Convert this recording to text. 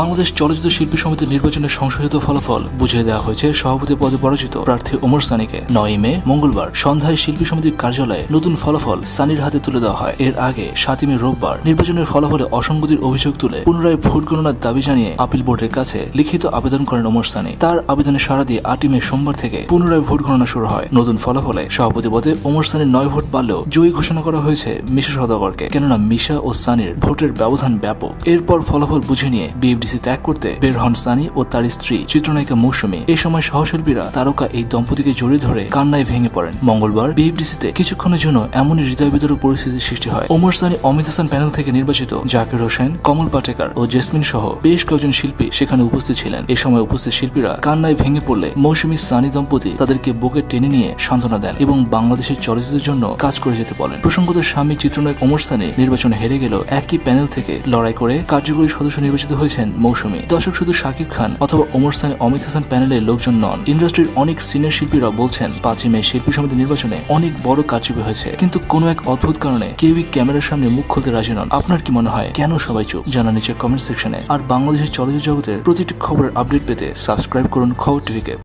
বাংলাদেশ চলচ্চিত্র শিল্পী সমিতির নির্বাচনের সংশোধিত ফলাফল বুঝিয়ে দেওয়া হয়েছে সভাপতি পদে পরাজিত প্রার্থী ওমর সানিকে। নয় মে, মঙ্গলবার, সন্ধ্যায় শিল্পী সমিতির কার্যালয়ে নতুন ফলাফল সানির হাতে তুলে দেওয়া হয়। এর আগে সাতই মে রোববার নির্বাচনের ফলাফলে অসঙ্গতির অভিযোগ তুলে পুনরায় ভোট গণনার দাবি জানিয়ে আপিল বোর্ডের কাছে লিখিত আবেদন করেন ওমর সানি। তার আবেদনে সাড়া দিয়ে আটই মে সোমবার থেকে পুনরায় ভোট গণনা শুরু হয়। নতুন ফলাফলে সভাপতি পদে ওমর সানির নয় ভোট পারলেও জয়ী ঘোষণা করা হয়েছে মিশা সদাগরকে। কেননা মিশা ও সানির ভোটের ব্যবধান ব্যাপক। এরপর ফলাফল বুঝে নিয়ে বিএফডিসি ত্যাগ করতে বের হন সানি ও তার স্ত্রী চিত্রনায়িকা মৌসুমী। এই সময় সহশিল্পীরা তারকা এই দম্পতিকে জড়িয়ে ধরে কান্নায় ভেঙে পড়েন। মঙ্গলবার বিএফডিসিতে কিছুক্ষণের জন্য এমনই হৃদয় বিতরক পরিস্থিতির সৃষ্টি হয়। ওমর সানি, অমিত হাসান প্যানেল থেকে নির্বাচিত জাকির হোসেন, কমল পাটেকার ও জেসমিন সহ বেশ কয়েকজন শিল্পী সেখানে উপস্থিত ছিলেন। এ সময় উপস্থিত শিল্পীরা কান্নায় ভেঙে পড়লে মৌসুমী সানি দম্পতি তাদেরকে বুকে টেনে নিয়ে সান্ত্বনা দেন এবং বাংলাদেশের চলচ্চিত্রের জন্য কাজ করে যেতে বলেন। প্রসঙ্গত স্বামী চিত্রনায়ক ওমর সানি নির্বাচনে হেরে গেল একই প্যানেল থেকে লড়াই করে কার্যকরী সদস্য নির্বাচিত হয়েছেন মৌসুমী। দর্শক শুধু শাকিব খান অথবা ওমর সানি, অমিত হাসান প্যানেলের লোকজন নন। ইন্ডাস্ট্রির অনেক সিনিয়র শিল্পীরা বলছেন, পাঁচই মে শিল্পী সমিতি নির্বাচনে অনেক বড় কারচুপি হয়েছে। কিন্তু কোনো এক অদ্ভুত কারণে কেউই ক্যামেরার সামনে মুখ খুলতে রাজি নন। আপনার কি মনে হয়, কেন সবাই চুপ? জানা নিচে কমেন্ট সেকশনে আর বাংলাদেশের চলচ্চিত্র জগতের প্রতিটি খবরের আপডেট পেতে সাবস্ক্রাইব করুন খবর টিভিকে।